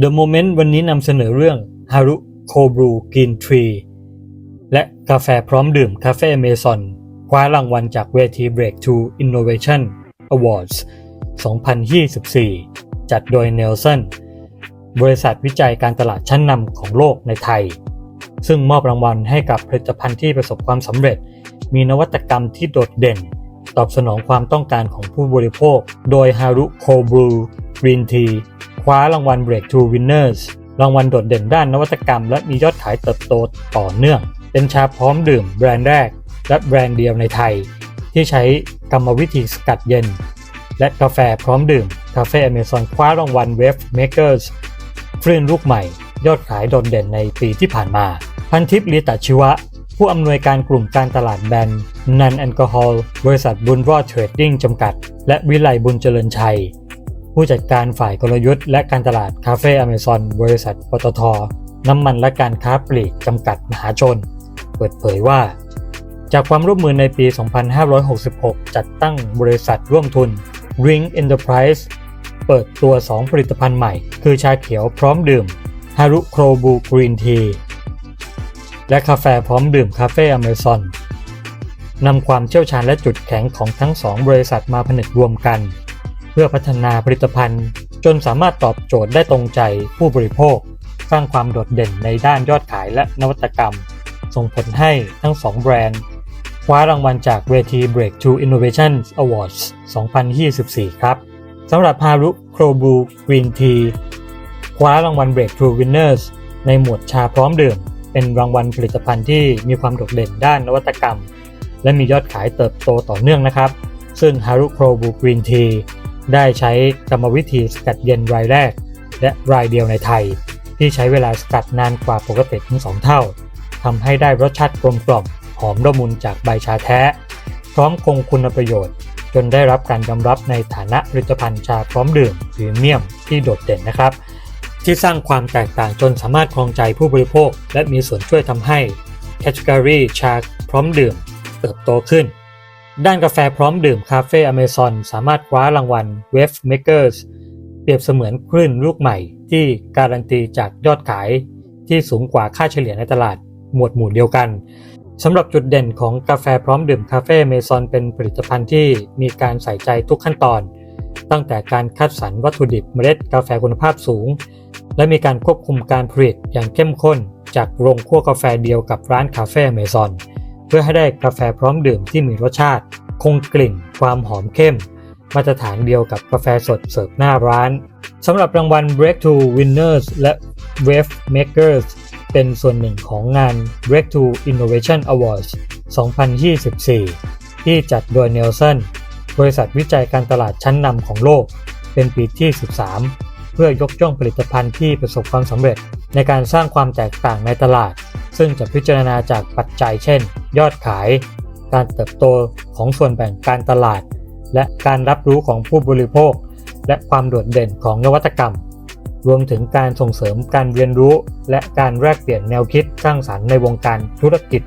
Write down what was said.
The Moment วันนี้นำเสนอเรื่อง Haru Kobru Green Tree และกาแฟพร้อมดื่มคาเฟ่เมซอนคว้ารางวัลจากเวที Breakthrough Innovation Awards 2024 จัดโดย Nelson บริษัทวิจัยการตลาดชั้นนำของโลกในไทย ซึ่งมอบรางวัลให้กับผลิตภัณฑ์ที่ประสบความสำเร็จ มีนวัตกรรมที่โดดเด่น ตอบสนองความต้องการของผู้บริโภค โดย Haru Cold Brew Green Tea คว้ารางวัล Breakthrough Winners รางวัลโดดเด่นด้านนวัตกรรม และมียอดขายเติบโตต่อเนื่อง เป็นชาพร้อมดื่มแบรนด์แรก และแบรนด์เดียวในไทย ที่ใช้กรรมวิธีสกัดเย็น และกาแฟพร้อมดื่มคาเฟ่อเมซอนคว้ารางวัล Wave Makers คลื่นลูกใหม่ ยอดขายโดดเด่นในปีที่ผ่านมา พันทิพย์ลีตาชิวะ ผู้อำนวยการกลุ่มการตลาดแบรนด์นันแอลกอฮอล์บริษัทบุญรอดเทรดดิ้งจำกัด และวิไลบุญเจริญชัย ผู้จัดการฝ่ายกลยุทธ์และการตลาดคาเฟ่อเมซอนบริษัทปตท น้ำมันและการค้าปลีกจำกัดมหาชน เปิดเผยว่า จากความร่วมมือในปี 2566 จัดตั้งบริษัทร่วมทุน Ring Enterprise เปิดตัว 2 ผลิตภัณฑ์ใหม่ คือชาเขียวพร้อมดื่ม Haru Krobu Green Tea และกาแฟพร้อมดื่มคาเฟ่อเมซอนนำความเชี่ยวชาญและจุดแข็งของทั้งสองบริษัทมาผนึกรวมกัน เพื่อพัฒนาผลิตภัณฑ์ จนสามารถตอบโจทย์ได้ตรงใจผู้บริโภค สร้างความโดดเด่นในด้านยอดขายและนวัตกรรม ส่งผลให้ทั้งสองแบรนด์ คว้ารางวัลจากเวที Breakthrough Innovation Awards 2024 ครับสำหรับ Haru Krobu Green Tea คว้ารางวัล Breakthrough Winners ในหมวดชาพร้อมดื่ม เป็นรางวัลผลิตภัณฑ์ที่มีความโดดเด่นด้านนวัตกรรม และมียอดขายเติบโตต่อเนื่องนะครับ ซึ่ง Haru Krobu Green Tea ได้ใช้กรรมวิธีสกัดเย็นรายแรก และรายเดียวในไทย ที่ใช้เวลาสกัดนานกว่าปกติถึง 2 เท่าทำให้ได้รสชาติกลมกล่อมหอมละมุนจากใบชาแท้ พร้อมคงคุณประโยชน์ จนได้รับการยอมรับในฐานะผลิตภัณฑ์ชาพร้อมดื่มพรีเมียมที่โดดเด่นนะครับ ที่สร้างความแตกต่างจนสามารถครองใจผู้บริโภค และมีส่วนช่วยทำให้แคตตา o r y ชาพร้อมดื่มเติบโตขึ้น ด้านกาแฟพร้อมดื่มคาเฟ่อเมซอนสามารถคว้ารางวัล Wave Makers เปรียบเสมือนคลื่นลูกใหม่ที่การันตีจากยอดขายที่สูงกว่าค่าเฉลี่ยในตลาดหมวดหมู่เดียวกันสำหรับจุดเด่นของกาแฟพร้อมดื่มคาเฟ่เมซอนเป็นผลิตภัณฑ์ที่มีการใส่ใจทุกขั้นตอน ตั้งแต่การคัดสรรวัตถุดิบเมล็ดกาแฟคุณภาพสูง และมีการควบคุมการผลิตอย่างเข้มข้น จากโรงคั่วกาแฟเดียวกับร้านคาเฟ่เมซอน พื่อให้ได้กาแฟพร้อมดื่มที่มีรสชาติ คงกลิ่นความหอมเข้ม มาตรฐานเดียวกับกาแฟสดเสิร์ฟหน้าร้านสำหรับรางวัล Breakthrough Winners และ Wave Makers เป็นส่วนหนึ่งของงาน Breakthrough Innovation Awards 2024 ที่จัดโดย Nelson บริษัทวิจัยการตลาดชั้นนำของโลก เป็นปีที่ 13 เพื่อยกย่องผลิตภัณฑ์ที่ประสบความสำเร็จ ในการสร้างความแตกต่างในตลาด ซึ่งจะพิจารณาจากปัจจัยเช่น ยอดขาย การเติบโตของส่วนแบ่งการตลาด และการรับรู้ของผู้บริโภค และความโดดเด่นของนวัตกรรม รวมถึงการส่งเสริมการเรียนรู้ และการแลกเปลี่ยนแนวคิดสร้างสรรค์ในวงการธุรกิจ